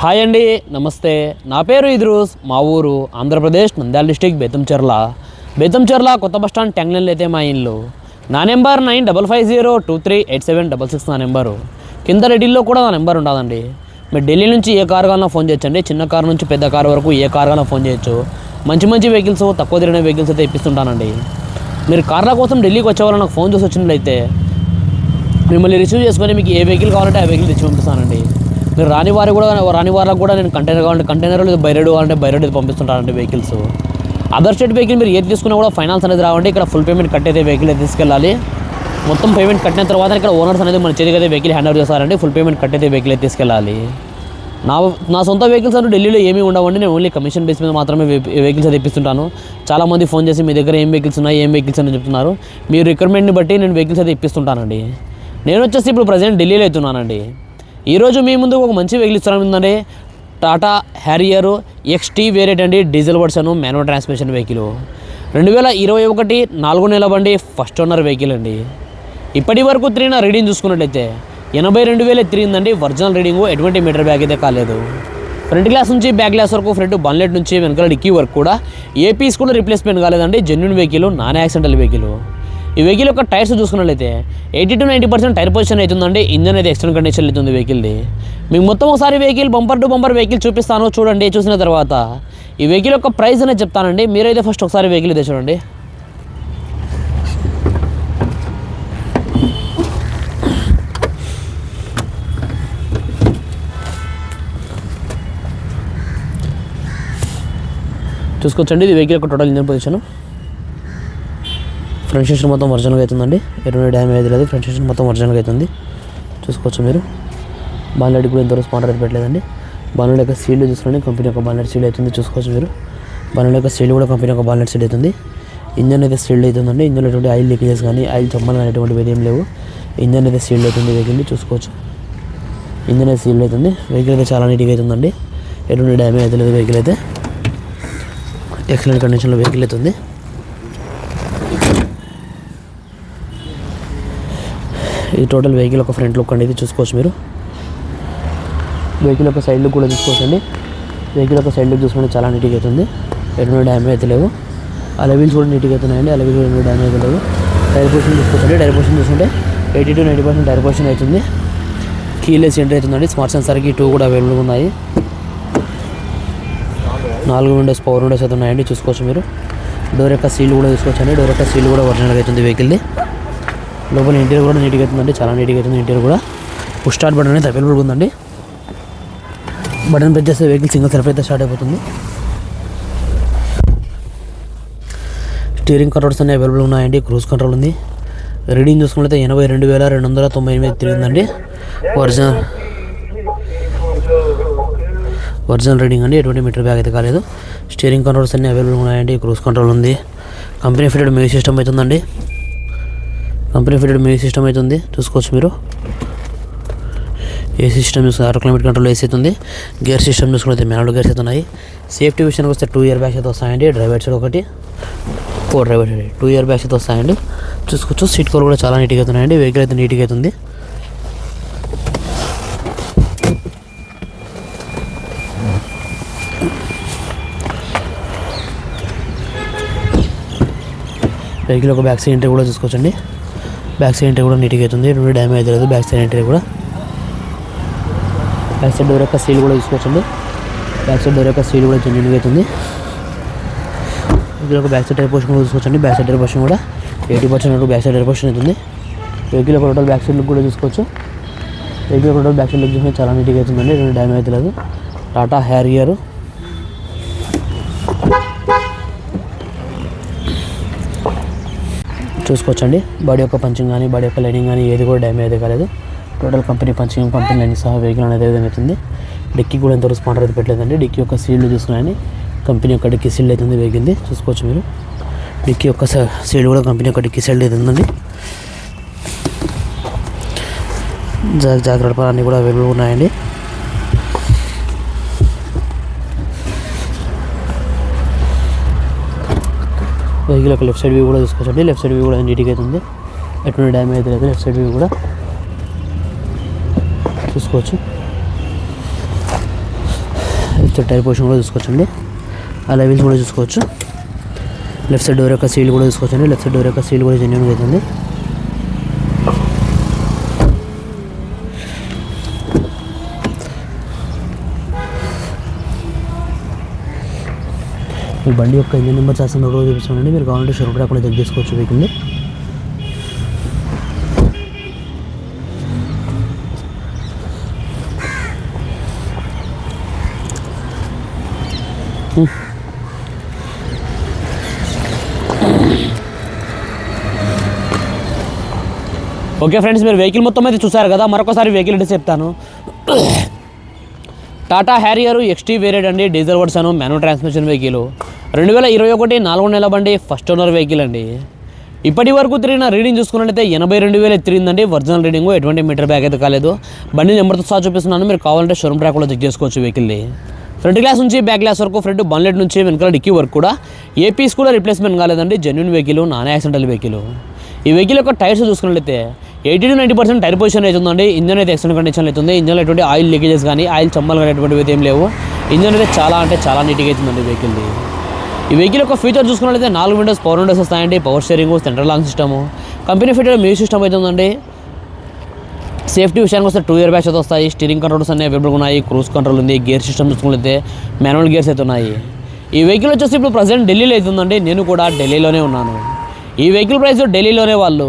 Hi అండి నమస్తే. నా పేరు ఇద్రూస్ మా ఊరు ఆంధ్రప్రదేశ్ నంద్యాల డిస్టిక్ బేతంచెర్ల బేతంచెర్ల కొత్త బస్టాండ్ స్టాండ్ ట్యాంగ్లైన్లో అయితే మా ఇల్లు. నా number nine double five zero two three eight seven double six నా నెంబరు. కింద రెడీలో కూడా నా నెంబర్ ఉంటుందండి మీరు ఢిల్లీ నుంచి ఏ కార్ కావాలన్నా ఫోన్ చేయొచ్చండి. చిన్న కార్ నుంచి పెద్ద కార్ వరకు ఏ కార్ కావాలన్నా ఫోన్ చేయొచ్చు. మంచి మంచి వెహికల్స్ తక్కువ తిరిగిన వెహికల్స్ అయితే ఇప్పిస్తుంటానండి. మీరు కార్ల కోసం ఢిల్లీకి వచ్చేవాళ్ళు నాకు ఫోన్ చేసి వచ్చినట్లయితే మిమ్మల్ని రిసీవ్ చేసుకొని మీకు ఏ వెహికల్ కావాలంటే ఆ వెహికల్ తెచ్చి పంపిస్తానండి. మీరు రాని వారికి కూడా రాని వారికి కూడా నేను కంటైనర్ కావాలంటే కంటైనర్ లేదా బైరెడ్ కావాలంటే బైరెడ్ పంపిస్తుంటారండి వెహికల్స్ అదర్ స్టేట్ వెహికల్ మీరు ఏది తీసుకున్నా కూడా ఫైనాన్స్ అనేది రావండి. ఇక్కడ ఫుల్ పేమెంట్ కట్టేదే వెహికల్ తీసుకెళ్ళాలి. మొత్తం పేమెంట్ కట్టిన తర్వాత ఇక్కడ ఓనర్స్ అనేది మన చేతికి అయితే వెహికల్ హ్యాండ్ ఓవర్ చేస్తారండి. ఫుల్ పేమెంట్ కట్టేది వెహికల్ తీసుకెళ్ళాలి. నా నా సొంత వెహికల్స్ అంటే ఢిల్లీలో ఏమీ ఉండవండి. నేను ఓన్లీ కమిషన్ బేస్ మీద మాత్రమే వెహికల్స్ అయితే ఇప్పిస్తుంటాను. చాలా మంది ఫోన్ చేసి మీ దగ్గర ఏం వెహికల్స్ ఉన్నాయి ఏం వెహికల్స్ అని చెప్తున్నారు. మీ రిక్వైర్మెంట్ని బట్టి నేను వెహికల్స్ అయితే ఇప్పిస్తుంటానండి. నేను వచ్చేసి ఇప్పుడు ప్రజెంట్ ఢిల్లీలో అవుతున్నానండి ఈరోజు మీ ముందు ఒక మంచి వెహికల్ ఇస్తున్నాం ఏంటంటే టాటా హ్యారియర్ ఎక్స్టీ వేరియట్ అండి. Diesel version manual transmission vehicle రెండు వేల ఇరవై ఒకటి నాలుగు నెల బండి ఫస్ట్ ఓనర్ వెహికల్ అండి. ఇప్పటి వరకు తిరిగిన రీడింగ్ చూసుకున్నట్లయితే ఎనభై రెండు వేలే తిరిగిందండి. ఒరిజినల్ రీడింగ్ ఎటువంటి మీటర్ బ్యాగ్ అయితే కాలేదు. ఫ్రంట్ గ్లాస్ నుంచి బ్యాక్ గ్లాస్ వరకు ఫ్రంట్ బన్లెట్ నుంచి వెనకాల డిక్కీ వరకు కూడా ఏపీస్ కూడా రిప్లేస్మెంట్ కాలేదండి. Genuine vehicle non accidental vehicle ఈ వెహికల్ యొక్క టైర్స్ చూసుకున్నట్లయితే eighty to ninety percent tyre position అవుతుందండి ఇంజన్ అయితే ఎక్స్టర్నల్ కండిషన్ అవుతుంది వెహికల్ది. మీకు మొత్తం ఒకసారి vehicle bumper to bumper vehicle చూపిస్తాను చూడండి చూసిన తర్వాత. ఈ వెహికల్ యొక్క ప్రైస్ అనేది చెప్తానండి మీరైతే ఫస్ట్ ఒకసారి వెహికల్ అయితే చూడండి. చూసుకోవచ్చండి ఇది వెహికల్ యొక్క total engine position. Front station మొత్తం ఒరిజినల్గా అవుతుందండి. ఎటువంటి డ్యామేజ్ లేదు. ఫ్రంట్ స్టేషన్ మొత్తం ఒరిజినల్గా అవుతుంది. చూసుకోవచ్చు మీరు. బాన్లెట్ కూడా ఇంతవరకు స్పాండర్ అయితే పెట్టలేదండి బాన్లెట్ యొక్క సీల్ చూసుకోండి. కంపెనీ యొక్క బాన్లెట్ సీల్ అవుతుంది. చూసుకోవచ్చు మీరు. బాన్లెట్ యొక్క సీల్ కూడా కంపెనీ యొక్క బాన్లెట్ సీల్ అవుతుంది. ఇంజన్ అయితే సీల్డ్ అవుతుందండి. ఇంజన్లో ఎటువంటి ఆయిల్ లీకేజెస్ కానీ ఆయిల్ చమ్మలు కానీ ఎటువంటివి ఏం లేవు. ఇంజన్ అయితే సీల్డ్ అవుతుంది. వెహికల్ చూసుకోవచ్చు. ఇంజన్ అయితే సీల్డ్ అవుతుంది. వెహికల్ అయితే చాలా నీట్గా అవుతుందండి. ఎటువంటి డ్యామేజ్ అయితే లేదు. వెహికల్ అయితే. ఎక్సలెంట్ కండిషన్లో వెహికల్ అవుతుంది. ఇది టోటల్ వెహికల్ ఒక ఫ్రంట్ లుక్ అండి ఇది చూసుకోవచ్చు మీరు. వెహికల్ యొక్క సైడ్ లుక్ కూడా చూసుకోవచ్చండి. వెహికల్ యొక్క సైడ్ లుక్ చూసుకుంటే చాలా నీట్గా అవుతుంది ఎటువంటి డ్యామేజ్ అయితే లేవు. అలవిల్స్ కూడా నీట్గా అవుతున్నాయండి అలా కూడా ఎటువంటి డ్యామేజ్ అయితే లేవు. టైర్ పోర్షన్ చూసుకోవచ్చండి. టైర్ పోర్షన్ చూసుకుంటే eighty to ninety percent tyre portion అవుతుంది. కీలెస్ ఎంటర్ అవుతుందండి స్మార్ట్ సెన్సార్కి టూ కూడా అవైలబుల్గా ఉన్నాయి. నాలుగు విండోస్ పవర్ విండోస్ అయితే ఉన్నాయండి. చూసుకోవచ్చు మీరు. డోర్ యొక్క సీల్ కూడా చూసుకోవచ్చండి. డోర్ యొక్క సీల్ కూడా ఒరిజినల్గా అవుతుంది వెహికల్ది. లోపల ఇంటీరియర్ కూడా నీట్గా అవుతుందండి చాలా నీట్గా అవుతుంది ఇంటీరియర్ కూడా. పుష్ స్టార్ట్ బటన్ అనేది అవైలబుల్గా ఉందండి. బటన్ ప్రెస్ చేస్తే వెహికల్ సింగిల్ సెల్ఫ్ అయితే స్టార్ట్ అయిపోతుంది. స్టీరింగ్ కంట్రోల్స్ అన్ని అవైలబుల్ ఉన్నాయండి. క్రూజ్ కంట్రోల్ ఉంది. రీడింగ్ చూసుకుంటే ఎనభై రెండు వేల రెండు వందల తొంభై ఎనిమిది తిరిగిందండి. ఒరిజినల్ ఒరిజినల్ రీడింగ్ అండి. ఎటువంటి మీటర్ బ్యాగ్ అయితే కాలేదు. స్టీరింగ్ కంట్రోల్స్ అన్ని అవైలబుల్ ఉన్నాయండి. క్రూజ్ కంట్రోల్ ఉంది. కంపెనీ ఫిటెడ్ మ్యూజిక్ సిస్టమ్ అవుతుందండి కంపెనీ ఫిటెడ్ మ్యూజిక్ సిస్టమ్ అవుతుంది చూసుకోవచ్చు మీరు. ఏ సిస్టమ్ చూసుకుని ఆరో కిలోమీటర్ కంట్రోల్ ఏసీ అవుతుంది. గేర్ సిస్టమ్ చూసుకుంటే మాన్యువల్ గేర్స్ అయితే ఉన్నాయి సేఫ్టీ విషయానికి వస్తే టూ ఇయర్ బ్యాగ్స్ అయితే వస్తాయండి. డ్రైవర్ సైడ్ ఒకటి for driver side two air bags అయితే వస్తాయండి. చూసుకోవచ్చు. సీట్ కవర్ కూడా చాలా నీట్గా అవుతున్నాయండి. వెహికల్ అయితే నీట్గా అవుతుంది. వెహికల్ ఒక బ్యాక్ సైడ్ ఎంట్రీ కూడా చూసుకోవచ్చండి. బ్యాక్ సైడ్ ఎంట్రీ కూడా నీట్గా అవుతుంది. రెండు డ్యామేజ్ లేదు. బ్యాక్ సైడ్ ఎంట్రీ కూడా. బ్యాక్ సైడ్ డోర్ యొక్క సీల్ కూడా చూసుకోవచ్చండి బ్యాక్ సైడ్ డోర్ యొక్క సీల్ కూడా జెన్యున్గా అవుతుంది. వెహికల్ ఒక బ్యాక్ సైడ్ టైర్ పోర్షన్ కూడా చూసుకోవచ్చండి బ్యాక్ సైడ్ టైర్ పోర్షన్ కూడా ఎయిటీ పర్సెంట్ వరకు బ్యాక్ సైడ్ టైర్ పోర్షన్ అవుతుంది. వెహికల్ ఒక టోటల్ బ్యాక్ సైడ్ లుక్ కూడా చూసుకోవచ్చు వెహికల్ ఒక టోటల్ బ్యాక్ సైడ్ లుక్ చూసుకుంటే చాలా నీట్గా అవుతుందండి. రెండు డ్యామేజ్ లేదు. టాటా హ్యారియర్ చూసుకోవచ్చండి. బాడీ యొక్క పంచింగ్ కానీ బాడీ యొక్క లైనింగ్ కానీ ఏది కూడా డ్యామేజ్ కాలేదు. Total company punching company lining సహా వెహికల్ అనేది విధంగా అవుతుంది. డిక్కీ కూడా ఎంత స్పాండర్ అయితే పెట్టలేదండి. డిక్కీ యొక్క సీల్డ్ చూసుకున్నాయని కంపెనీ యొక్క డిక్కీ సీల్డ్ అవుతుంది వేగింది. చూసుకోవచ్చు మీరు. డిక్కీ యొక్క సీల్డ్ కూడా కంపెనీ యొక్క డిక్కీ సీల్డ్ అవుతుందండి జాగ్రత్త పదాలు అన్నీ కూడా అవైలబుల్ ఉన్నాయండి. వెహికల్ యొక్క లెఫ్ట్ సైడ్ వ్యూ కూడా చూసుకోవచ్చండి లెఫ్ట్ సైడ్ వ్యూ కూడా నీట్గా అవుతుంది. ఎటువంటి డ్యామేజ్ అయితే లేదు. లెఫ్ట్ సైడ్ వ్యూ కూడా చూసుకోవచ్చు. సైడ్ టైర్ పొజిషన్ కూడా చూసుకోవచ్చండి. ఆ లెవెల్స్ కూడా చూసుకోవచ్చు. లెఫ్ట్ సైడ్ డోర్ యొక్క సీల్ కూడా చూసుకోవచ్చండి. లెఫ్ట్ సైడ్ డోర్ యొక్క సీల్ కూడా జెన్యున్గా అవుతుంది. ఈ బండి యొక్క ఇంజన్ నెంబర్ చేసిన రోజు చూపిస్తానండి. మీరు కావాలంటే షోరూమ్ కూడా చెక్ చేసుకోవచ్చు వెహికల్ ఓకే ఫ్రెండ్స్ మీరు వెహికల్ మొత్తం అయితే చూసారు కదా మరొకసారి వెహికల్ అంటే చెప్తాను. టాటా హ్యారియర్ ఎక్స్టీ వేరియడ్ అండి. Diesel version manual transmission vehicle. రెండు వేల ఇరవై ఒకటి నాలుగు నెల బండి ఫస్ట్ ఓనర్ వెహికల్ అండి. ఇప్పటి వరకు తిరిగిన రీడింగ్ చూసుకున్నట్లయితే ఎనభై రెండు వేలు తిరిగిందండి. Original reading. ఎటువంటి మీటర్ బ్యాగ్ అయితే కాలేదు. బండి నెంబర్తో సహా చూపిస్తున్నాను. మీరు కావాలంటే షోరూమ్ ట్రాక్ కూడా చెక్ చేసుకోవచ్చు వెహికల్ని. ఫ్రంట్ గ్లాస్ నుంచి బ్యాక్ గ్లాస్ వరకు ఫ్రంట్ బన్లెట్ నుంచి వెనకాల డిక్కీ వరకు కూడా. ఏ పీస్ కూడా రిప్లేస్మెంట్ కాలేదండి. Genuine vehicle non accidental vehicle. ఈ వెహికల్ యొక్క టైర్స్ చూసుకున్నట్లయితే eighty to ninety percent tyre position అవుతుందండి ఇంజన్ అయితే ఎక్సలెంట్ కండిషన్ అవుతుంది ఇంజన్లో ఎటువంటి ఆయిల్ లీకేజెస్ కానీ ఆయిల్ చమ్మలు కానీ ఎటువంటివి ఏం లేవు. ఇంజన్ అయితే చాలా అంటే చాలా నీట్గా అవుతుందండి వెహికల్ది ఈ వెహికల్ యొక్క ఫీచర్ చూసుకున్నట్లయితే నాలుగు విండోస్ పవర్ విండోస్ వస్తాయండి. Power steering central lock system company fitted music system అవుతుందండి సేఫ్టీ విషయానికి వస్తే టూ ఇయర్ బ్యాగ్స్ అయితే వస్తాయి. స్టీరింగ్ కంట్రోల్స్ అన్ని అవైలబుల్ ఉన్నాయి. క్రూజ్ కంట్రోల్ ఉంది. గేర్ సిస్టమ్ చూసుకున్నట్లయితే మాన్యువల్ గేర్స్ అయితే ఉన్నాయి. ఈ వెహికల్ వచ్చేసి ఇప్పుడు ప్రజెంట్ ఢిల్లీలో అవుతుందండి నేను కూడా ఢిల్లీలోనే ఉన్నాను. ఈ వెహికల్ ప్రైస్ ఢిల్లీలోనే వాళ్ళు